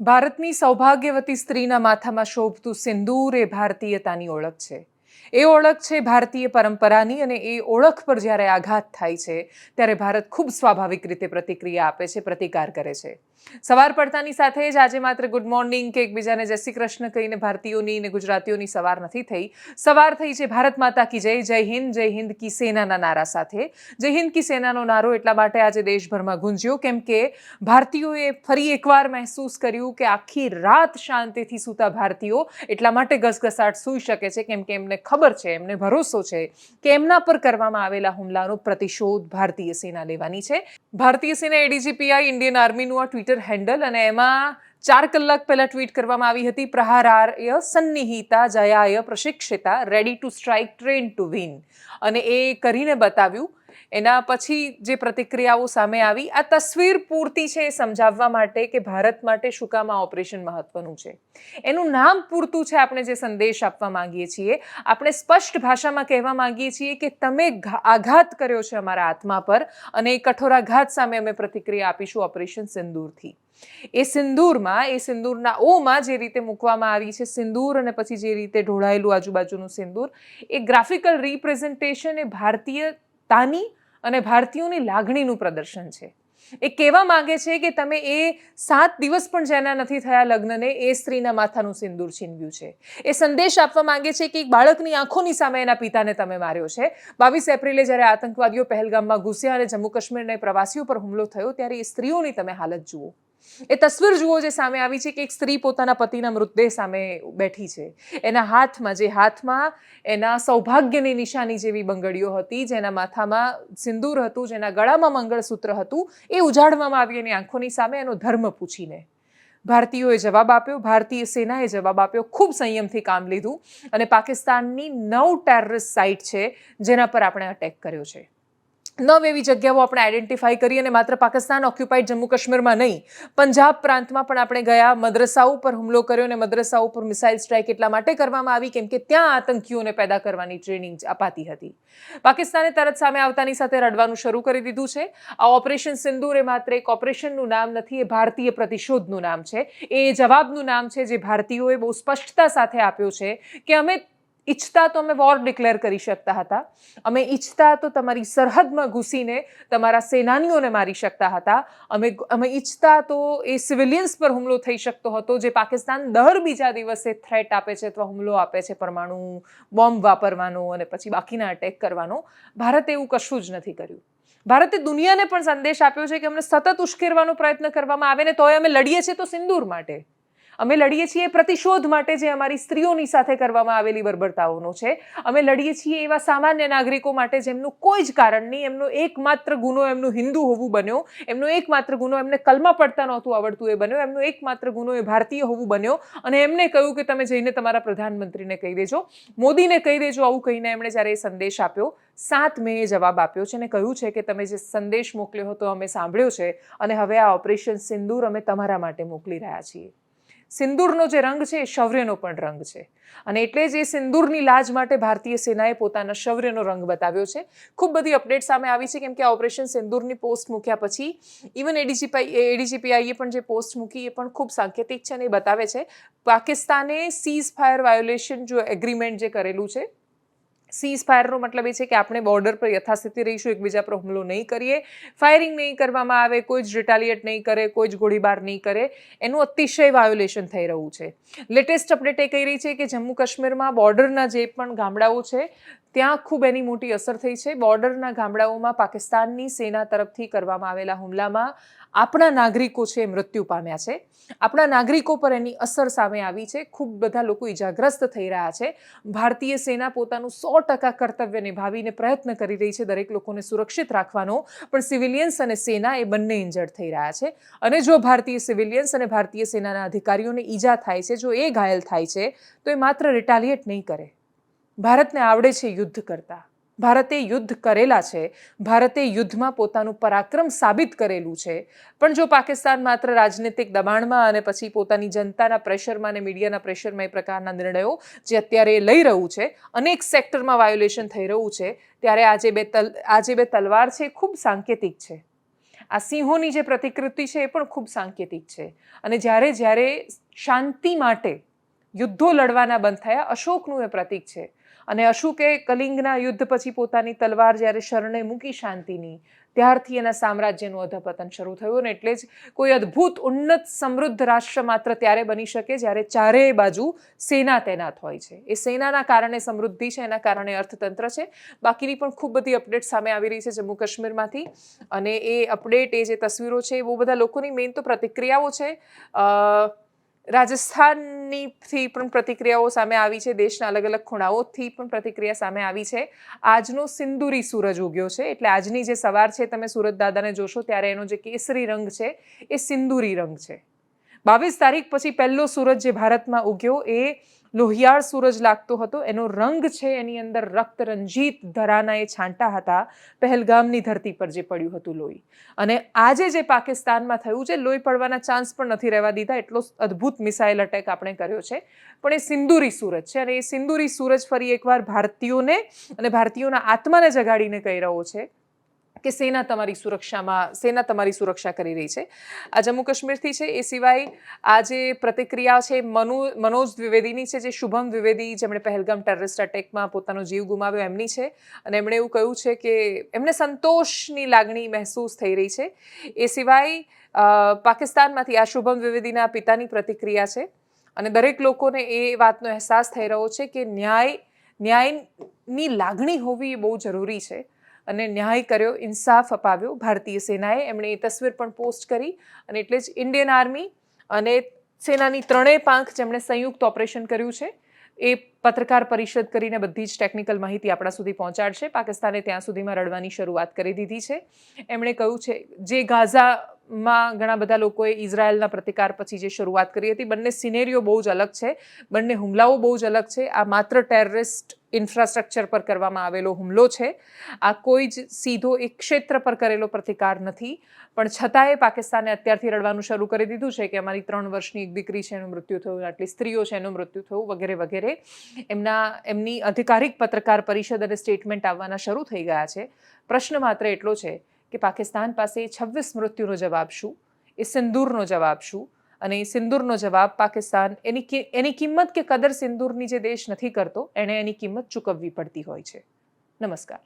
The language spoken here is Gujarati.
ભારતની સૌભાગ્યવતી સ્ત્રીના માથામાં શોભતું સિંદૂર એ ભારતીયતાની ઓળખ છે. એ ઓળખ છે ભારતીય પરંપરાની અને એ ઓળખ પર જ્યારે આઘાત થાય છે, ત્યારે ભારત ખૂબ સ્વાભાવિક રીતે પ્રતિક્રિયા આપે છે, પ્રતિકાર કરે છે. સવાર પડતાની સાથે જ આજે માત્ર ગુડ મોર્નિંગ કે એકબીજાને જય શ્રી કૃષ્ણ કહીને ભારતીયોની ને ગુજરાતીઓની સવાર નથી થઈ. સવાર થઈ છે ભારત માતા કી જય જય હિન્દ જય હિન્દ કી સેનાના નારા સાથે. જય હિન્દ કી સેનાનો નારો એટલા માટે આજે દેશભરમાં ગુંજ્યો, કેમ કે ભારતીયોએ ફરી એકવાર મહેસૂસ કર્યું કે આખી રાત શાંતિથી સૂતા ભારતીયો એટલા માટે ઘસઘસાટ સૂઈ શકે છે, કેમ કે એમને ખબર છે, એમને ભરોસો છે કે એમના પર કરવામાં આવેલા હુમલાનો પ્રતિશોધ ભારતીય સેના લેવાની છે. ભારતીય સેના એડીજીપીઆઈ ઇન્ડિયન આર્મીનું આ ટ્વિટર હેન્ડલ અને એમાં ચાર કલાક પહેલાં ટ્વીટ કરવામાં આવી હતી. પ્રહારાય સન્નિહિતા જયાય પ્રશિક્ષિતા ready to strike train to win અને એ કરીને બતાવ્યું એના પછી જે પ્રતિક્રિયાઓ સામે આવી, આ તસવીર પૂરતી છે એ સમજાવવા માટે કે ભારત માટે શું કામ આ ઓપરેશન મહત્વનું છે? એનું નામ પૂરતું છે આપણે જે સંદેશ આપવા માંગીએ છીએ, આપણે સ્પષ્ટ ભાષામાં કહેવા માંગીએ છીએ કે તમે આઘાત કર્યો છે અમારા આત્મા પર અને એ કઠોરાઘાત સામે અમે પ્રતિક્રિયા આપીશું ઓપરેશન સિંદૂરથી. એ સિંદૂરમાં, એ સિંદૂરના ઓમાં જે રીતે મૂકવામાં આવી છે, સિંદૂર અને પછી જે રીતે ઢોળાયેલું આજુબાજુનું સિંદૂર, એ ગ્રાફિકલ રિપ્રેઝન્ટેશન એ ભારતીયતાની અને ભારતીયોની લાગણીનું પ્રદર્શન છે. એ કહેવા માગે છે કે તમે એ સાત દિવસ પણ જેના નથી થયા લગ્નને, એ સ્ત્રીના માથાનું સિંદૂર છીનવ્યું છે. એ સંદેશ આપવા માંગે છે કે એક બાળકની આંખોની સામે એના પિતાને તમે માર્યો છે. બાવીસ એપ્રિલે જ્યારે આતંકવાદીઓ પહેલગામમાં ઘૂસ્યા અને જમ્મુ કાશ્મીરના પ્રવાસીઓ પર હુમલો થયો, ત્યારે એ સ્ત્રીઓની તમે હાલત જુઓ. એ તસવીર જુઓ જે સામે આવી છે કે એક સ્ત્રી પોતાના પતિના મૃતદેહ સામે બેઠી છે. એના હાથમાં, જે હાથમાં એના સૌભાગ્યની નિશાની જેવી બંગડીઓ હતી, જેના માથામાં સિંદૂર હતું, જેના ગળામાં મંગળસૂત્ર હતું, એ ઉજાડવામાં આવી એની આંખોની સામે એનો ધર્મ પૂછીને. ભારતીયોએ જવાબ આપ્યો, ભારતીય સેનાએ જવાબ આપ્યો, ખૂબ સંયમથી કામ લીધું અને પાકિસ્તાનની નવ ટેરરિસ્ટ સાઇટ છે જેના પર આપણે અટેક કર્યો છે. નવ એવી જગ્યાઓ આપણે આઈડેન્ટિફાઈ કરી અને માત્ર પાકિસ્તાન ઓક્યુપાઈડ જમ્મુ કાશ્મીરમાં નહીં, પંજાબ પ્રાંતમાં પણ આપણે ગયા મદ્રસાઓ પર હુમલો કર્યો અને મદ્રસાઓ પર મિસાઇલ સ્ટ્રાઇક એટલા માટે કરવામાં આવી કેમ કે ત્યાં આતંકીઓને પેદા કરવાની ટ્રેનિંગ અપાતી હતી. પાકિસ્તાને તરત સામે આવતાની સાથે રડવાનું શરૂ કરી દીધું છે. આ ઓપરેશન સિંદૂર એ માત્ર એક ઓપરેશનનું નામ નથી, એ ભારતીય પ્રતિશોધનું નામ છે. એ જવાબનું નામ છે જે ભારતીયોએ બહુ સ્પષ્ટતા સાથે આપ્યો છે કે અમે ઈચ્છતા તો અમે વોર ડિક્લેર કરી શકતા હતા. અમે ઈચ્છતા તો તમારી સરહદમાં ઘૂસીને તમારા સેનાનીઓને મારી શકતા હતા. અમે અમે ઈચ્છતા તો એ સિવિલિયન્સ પર હુમલો થઈ શકતો હતો, જે પાકિસ્તાન દર બીજા દિવસે થ્રેટ આપે છે અથવા હુમલો આપે છે પરમાણુ બોમ્બ વાપરવાનો અને પછી બાકીના અટેક કરવાનો. ભારતે એવું કશું જ નથી કર્યું. ભારતે દુનિયાને પણ સંદેશ આપ્યો છે કે અમને સતત ઉશ્કેરવાનો પ્રયત્ન કરવામાં આવે ને તોય અમે લડીએ છીએ તો સિંદૂર માટે. અમે લડીએ છીએ પ્રતિશોધ માટે જે અમારી સ્ત્રીઓની સાથે કરવામાં આવેલી બર્બરતાઓનો છે. અમે લડીએ છીએ એવા સામાન્ય નાગરિકો માટે જેમનું કોઈ જ કારણ નહીં, એમનો એકમાત્ર ગુનો એમનું હિન્દુ હોવું બન્યો, એમનો એકમાત્ર ગુનો એમને કલમા પડતા નહોતું આવડતું એ બન્યો, એમનો એકમાત્ર ગુનો એ ભારતીય હોવું બન્યો અને એમને કહ્યું કે તમે જઈને તમારા પ્રધાનમંત્રીને કહી દેજો. મોદીને કહી દેજો આવું કહીને એમણે જ્યારે એ સંદેશ આપ્યો, સાત મેએ જવાબ આપ્યો છે અને કહ્યું છે કે તમે જે સંદેશ મોકલ્યો હતો, અમે સાંભળ્યો છે અને હવે આ ઓપરેશન સિંદૂર અમે તમારા માટે મોકલી રહ્યા છીએ. સિંદૂરનો જે રંગ છે એ શૌર્યનો પણ રંગ છે. અને એટલે જ એ સિંદૂરની લાજ માટે ભારતીય સેનાએ પોતાના શૌર્યનો રંગ બતાવ્યો છે. ખૂબ બધી અપડેટ સામે આવી છે, કેમ કે આ ઓપરેશન સિંદૂરની પોસ્ટ મૂક્યા પછી ઇવન એડીજીપી એડીજીપીઆઈએ પણ જે પોસ્ટ મૂકી એ પણ ખૂબ સાંકેતિક છે અને એ બતાવે છે. પાકિસ્તાને સીઝ ફાયર વાયોલેશન જો એગ્રીમેન્ટ જે કરેલું છે સીઝ ફાયરનો મતલબ એ છે કે આપણે બોર્ડર પર યથાસ્થિતિ રહીશું, એકબીજા પર હુમલો નહીં કરીએ. ફાયરિંગ નહીં કરવામાં આવે, કોઈ જ રિટાલિએટ નહીં કરે, કોઈ જ ગોળીબાર નહીં કરે, એનું અતિશય વાયોલેશન થઈ રહ્યું છે. લેટેસ્ટ અપડેટ એ કહી રહી છે કે જમ્મુ કાશ્મીરમાં બોર્ડરના જે પણ ગામડાઓ છે ત્યાં ખૂબ એની મોટી અસર થઈ છે. બોર્ડરના ગામડાઓમાં પાકિસ્તાનની સેના તરફથી કરવામાં આવેલા હુમલામાં આપણા નાગરિકો છે મૃત્યુ પામ્યા છે. આપણા નાગરિકો પર એની અસર સામે આવી છે. ખૂબ બધા લોકો ઇજાગ્રસ્ત થઈ રહ્યા છે. ભારતીય સેના પોતાનું સો ટકા કર્તવ્ય નિભાવીને પ્રયત્ન કરી રહી છે દરેક લોકોને સુરક્ષિત રાખવાનો. પણ સિવિલિયન્સ અને સેના એ બંને ઇન્જર્ડ થઈ રહ્યા છે. અને જો ભારતીય સિવિલિયન્સ અને ભારતીય સેનાના અધિકારીઓને ઈજા થાય છે, જો એ ઘાયલ થાય છે, તો એ માત્ર રિટાલિએટ નહીં કરે. ભારતને આવડે છે યુદ્ધ કરતા. ભારતે યુદ્ધ કરેલા છે. ભારતે યુદ્ધમાં પોતાનું પરાક્રમ સાબિત કરેલું છે. પણ જો પાકિસ્તાન માત્ર રાજનૈતિક દબાણમાં અને પછી પોતાની જનતાના પ્રેશરમાં અને મીડિયાના પ્રેશરમાં એ પ્રકારના નિર્ણયો જે અત્યારે લઈ રહ્યું છે, અનેક સેક્ટરમાં વાયોલેશન થઈ રહ્યું છે, ત્યારે આજે બે તલ, આજે બે તલવાર છે એ ખૂબ સાંકેતિક છે. આ સિંહોની જે પ્રતિકૃતિ છે એ પણ ખૂબ સાંકેતિક છે. અને જ્યારે જ્યારે શાંતિ માટે યુદ્ધો લડવાના બંધ થયા, અશોકનું એ પ્રતીક છે. અને અશુકે કલિંગના યુદ્ધ પછી પોતાની તલવાર જ્યારે શરણે મૂકી શાંતિની, ત્યારથી એના સામ્રાજ્યનું અધપતન શરૂ થયું અને એટલે જ કોઈ અદ્ભુત, ઉન્નત, સમૃદ્ધ રાષ્ટ્ર માત્ર ત્યારે બની શકે જ્યારે ચારેય બાજુ સેના તૈનાત હોય છે. એ સેનાના કારણે સમૃદ્ધિ છે, એના કારણે અર્થતંત્ર છે. બાકીની પણ ખૂબ બધી અપડેટ સામે આવી રહી છે જમ્મુ કાશ્મીરમાંથી અને એ અપડેટ, એ જે તસવીરો છે એ બહુ બધા લોકોની મેઇન તો પ્રતિક્રિયાઓ છે. અ, રાજસ્થાનની પણ પ્રતિક્રિયાઓ સામે આવી છે. દેશના અલગ અલગ ખૂણાઓથી પણ પ્રતિક્રિયા સામે આવી છે. આજનો સિંદુરી સૂરજ ઉગ્યો છે. એટલે આજની જે સવાર છે તમે સુરત દાદાને જોશો ત્યારે એનો જે કેસરી રંગ છે એ સિંદુરી રંગ છે. બાવીસ તારીખ પછી પહેલો સૂરજ જે ભારતમાં ઉગ્યો એ લોહિયાળ સૂરજ લાગતો હતો. એનો રંગ છે એની અંદર રક્ત રંજીત ધરાના એ છાંટા હતા પહેલગામની ધરતી પર જે પડ્યું હતું લોહી. અને આજે જે પાકિસ્તાનમાં થયું છે, લોહી પડવાના ચાન્સ પણ નથી રહેવા દીધા. એટલો અદ્ભુત મિસાઇલ અટેક આપણે કર્યો છે. પણ એ સિંદુરી સૂરજ છે અને એ સિંદુરી સૂરજ ફરી એકવાર ભારતીયોને અને ભારતીયોના આત્માને જગાડીને કહી રહ્યો છે. કે સેના તમારી સુરક્ષામાં, સેના તમારી સુરક્ષા કરી રહી છે. આ જમ્મુ કાશ્મીરથી છે, એ સિવાય આ જે પ્રતિક્રિયા છે, મનુ, મનોજ દ્વિવેદીની છે, જે શુભમ દ્વિવેદી, જેમણે પહેલગામ ટેરરિસ્ટ અટેકમાં પોતાનો જીવ ગુમાવ્યો, એમની છે. અને એમણે એવું કહ્યું છે કે એમને સંતોષની લાગણી મહેસૂસ થઈ રહી છે. એ સિવાય પાકિસ્તાનમાંથી આ શુભમ દ્વિવેદીના પિતાની પ્રતિક્રિયા છે. અને દરેક લોકોને એ વાતનો અહેસાસ થઈ રહ્યો છે કે ન્યાય, ન્યાયની લાગણી હોવી એ બહુ જરૂરી છે. અને ન્યાય કર્યો, ઇન્સાફ અપાવ્યો ભારતીય સેનાએ. એમણે એ તસવીર પણ પોસ્ટ કરી અને એટલે જ ઇન્ડિયન આર્મી અને સેનાની ત્રણેય પાંખ જેમણે સંયુક્ત ઓપરેશન કર્યું છે, એ પત્રકાર પરિષદ કરીને બધી જ ટેકનિકલ માહિતી આપણા સુધી પહોંચાડશે. પાકિસ્તાને ત્યાં સુધીમાં રડવાની શરૂઆત કરી દીધી છે. એમણે કહ્યું છે, જે ગાઝામાં ઘણા બધા લોકોએ ઇઝરાયલના પ્રતિકાર પછી જે શરૂઆત કરી હતી, બંને સિનેરીઓ બહુ જ અલગ છે, બંને હુમલાઓ બહુ જ અલગ છે. આ માત્ર ટેરરિસ્ટ ઇન્ફ્રાસ્ટ્રક્ચર પર કરવામાં આવેલો હુમલો છે. આ કોઈ જ સીધો એક ક્ષેત્ર પર કરેલો પ્રતિકાર નથી. પણ છતાંય પાકિસ્તાને અત્યારથી રડવાનું શરૂ કરી દીધું છે કે અમારી ત્રણ વર્ષની એક દીકરી છે, એનું મૃત્યુ થયું, આટલી સ્ત્રીઓ છે, એનું મૃત્યુ થયું, વગેરે વગેરે. એમના, એમની અધિકારિક પત્રકાર પરિષદ અને સ્ટેટમેન્ટ આવવાના શરૂ થઈ ગયા છે. પ્રશ્ન માત્ર એટલો છે કે પાકિસ્તાન પાસે છવ્વીસ મૃત્યુનો જવાબ શું? એ સિંદૂરનો જવાબ શું? અને સિંદૂરનો જવાબ પાકિસ્તાન એની એની કિંમત કે કદર સિંદૂરની જે દેશ નથી કરતો, એણે એની કિંમત ચૂકવવી પડતી હોય છે. નમસ્કાર.